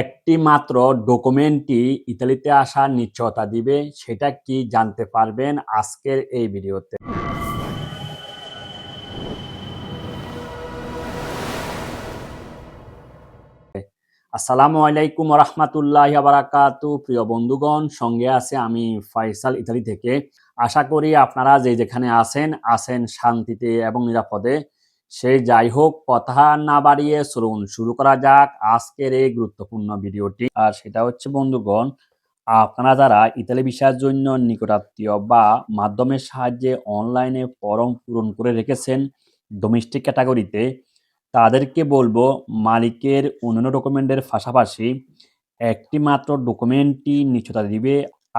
একটি মাত্র ডকুমেন্টই ইতালিতে আসার নিশ্চয়তা দিবে, সেটা কি জানতে পারবেন আজকের এই ভিডিওতে। আসসালামু আলাইকুম রহমতুল্লাহ বারাকাতু প্রিয় বন্ধুগণ, সঙ্গে আছে আমি ফয়সাল ইতালি থেকে। আশা করি আপনারা যে যেখানে আছেন আছেন শান্তিতে এবং নিরাপদে। সে যাই হোক, কথা না বাড়িয়ে চলুন, শুরু করা যাক আজকের এই গুরুত্বপূর্ণ ভিডিওটি। আর সেটা হচ্ছে, বন্ধুগণ, আপনারা যারা ইতালি ভিসার জন্য নিকটাত্মীয় বা মাধ্যমের সাহায্যে অনলাইনে ফর্ম পূরণ করে রেখেছেন ডোমেস্টিক ক্যাটাগরিতে তাদেরকে বলব, মালিকের অন্যান্য ডকুমেন্টের পাশাপাশি একটি মাত্র ডকুমেন্টটি নিশ্চয়তা দিবে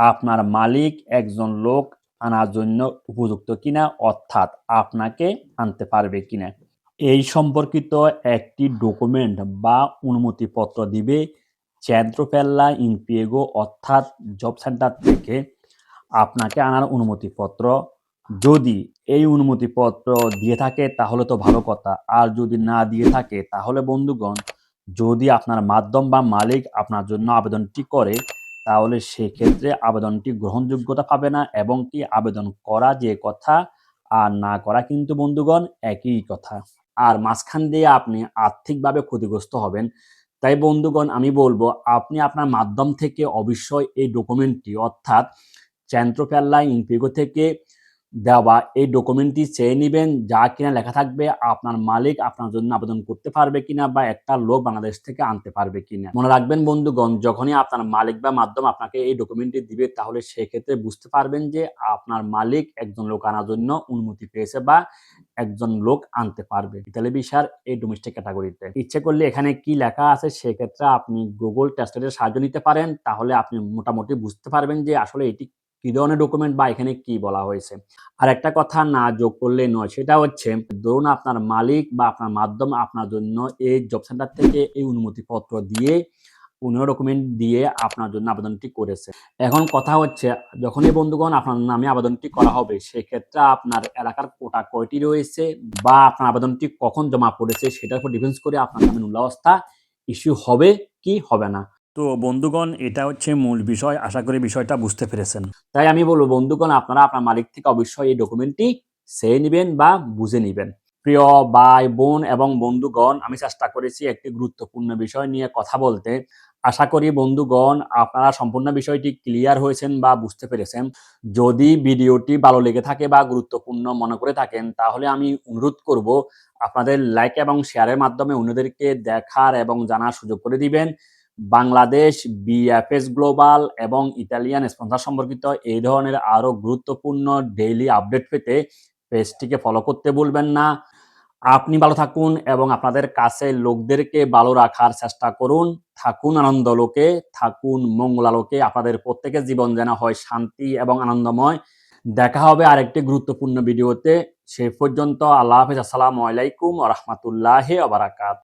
আপনার মালিক একজন লোক আনার জন্য উপযুক্ত কিনা, অর্থাৎ আপনাকে আনতে পারবে কিনা। এই সম্পর্কিত একটি ডকুমেন্ট বা অনুমতিপত্র দিবে চ্যান্দ্রোপেল্লা ইনপিয়েগো অর্থাৎ জব সেন্টার থেকে আপনাকে আনার অনুমতিপত্র। যদি এই অনুমতিপত্র দিয়ে থাকে, তাহলে তো ভালো কথা। আর যদি না দিয়ে থাকে, তাহলে বন্ধুগণ, যদি আপনার মাধ্যম বা মালিক আপনার জন্য আবেদনটি করে, তাহলে সেক্ষেত্রে আবেদনটি গ্রহণযোগ্যতা পাবে না এবং কি আবেদন করা যে কথা আর না করা কিন্তু বন্ধুগণ, একই কথা। আর মাঝখান দিয়ে আপনি আর্থিকভাবে ক্ষতিগ্রস্ত হবেন। তাই বন্ধুগণ, আমি বলব, আপনি আপনার মাধ্যম থেকে অবশ্যই এই ডকুমেন্টটি অর্থাৎ চ্যান্ত্রোপ্যাল্লা ইনপিগো থেকে দেওয়া এই ডকুমেন্টটি চেয়ে নেবেন, যা কিনা লেখা থাকবে, আপনার মালিক আপনার জন্য আবেদন করতে পারবে কিনা বা একটা লোক বাংলাদেশ থেকে আনতে পারবে কিনা। মনে রাখবেন বন্ধুগণ, যখনই আপনার মালিক বা মাধ্যম আপনাকে এই ডকুমেন্টটি দিবে, তাহলে সেক্ষেত্রে বুঝতে পারবেন যে আপনার মালিক একজন লোক আনার জন্য অনুমতি পেয়েছে বা একজন লোক আনতে পারবে। ইতালি ভিসার এই ডোমেস্টিক ক্যাটাগরিতে ইচ্ছে করলে এখানে কি লেখা আছে, সেক্ষেত্রে আপনি গুগল ট্রান্সলেটের সাহায্য নিতে পারেন, তাহলে আপনি মোটামুটি বুঝতে পারবেন যে আসলে এটি কি ধরনের ডকুমেন্ট বা এখানে কি বলা হয়েছে? আর একটা কথা না যোগ করলে নয়, সেটা হচ্ছে ধরুন আপনার মালিক বা আপনার মাধ্যম আপনার জন্য এই জব সেন্টার থেকে এই অনুমতিপত্র দিয়ে অন্য ডকুমেন্ট দিয়ে আপনার জন্য আবেদনটি করেছে। এখন কথা হচ্ছে যখনই বন্ধুগণ আপনার নামে আবেদনটি করা হবে, সেক্ষেত্রে আপনার এলাকার কোটা কয়টি রয়েছে বা আপনার আবেদনটি কখন জমা পড়েছে, সেটার উপর ডিফেন্স করে আপনার নামে নুলাবস্থা ইস্যু হবে কি হবে না। তো বন্ধুগণ, এটা হচ্ছে মূল বিষয়। আশা করি বিষয়টা বুঝতে পেরেছেন। তাই আমি বলব, বন্ধুগণ, আপনারা, আপনার মালিক থেকে অবশ্যই এই ডকুমেন্টটি চেয়ে নেবেন বা বুঝে নেবেন। প্রিয় ভাই, বোন এবং বন্ধুগণ, আমি চেষ্টা করেছি একটি গুরুত্বপূর্ণ বিষয় নিয়ে কথা বলতে। আশা করি বন্ধুগণ, আপনারা সম্পূর্ণ বিষয়টি ক্লিয়ার হয়েছেন বা বুঝতে পেরেছেন। যদি ভিডিওটি ভালো লেগে থাকে বা গুরুত্বপূর্ণ মনে করে থাকেন, তাহলে আমি অনুরোধ করব, আপনাদের লাইক এবং শেয়ারের মাধ্যমে অন্যদেরকে দেখার এবং জানার সুযোগ করে দিবেন। বাংলাদেশ বিএফএস গ্লোবাল এবং ইতালিয়ান স্পন্সর সম্পর্কিত এই ধরনের আরও গুরুত্বপূর্ণ ডেইলি আপডেট পেতে পেজটিকে ফলো করতে ভুলবেন না। আপনি ভালো থাকুন এবং আপনাদের কাছে লোকদেরকে ভালো রাখার চেষ্টা করুন। থাকুন আনন্দ লোকে, থাকুন মঙ্গলালোকে আপনাদের প্রত্যেকের জীবন যেন হয় শান্তি এবং আনন্দময়। দেখা হবে আরেকটি গুরুত্বপূর্ণ ভিডিওতে। সে পর্যন্ত আল্লাহ হাফিজ। আসসালামু আলাইকুম রহমতুল্লাহ আবরাকাত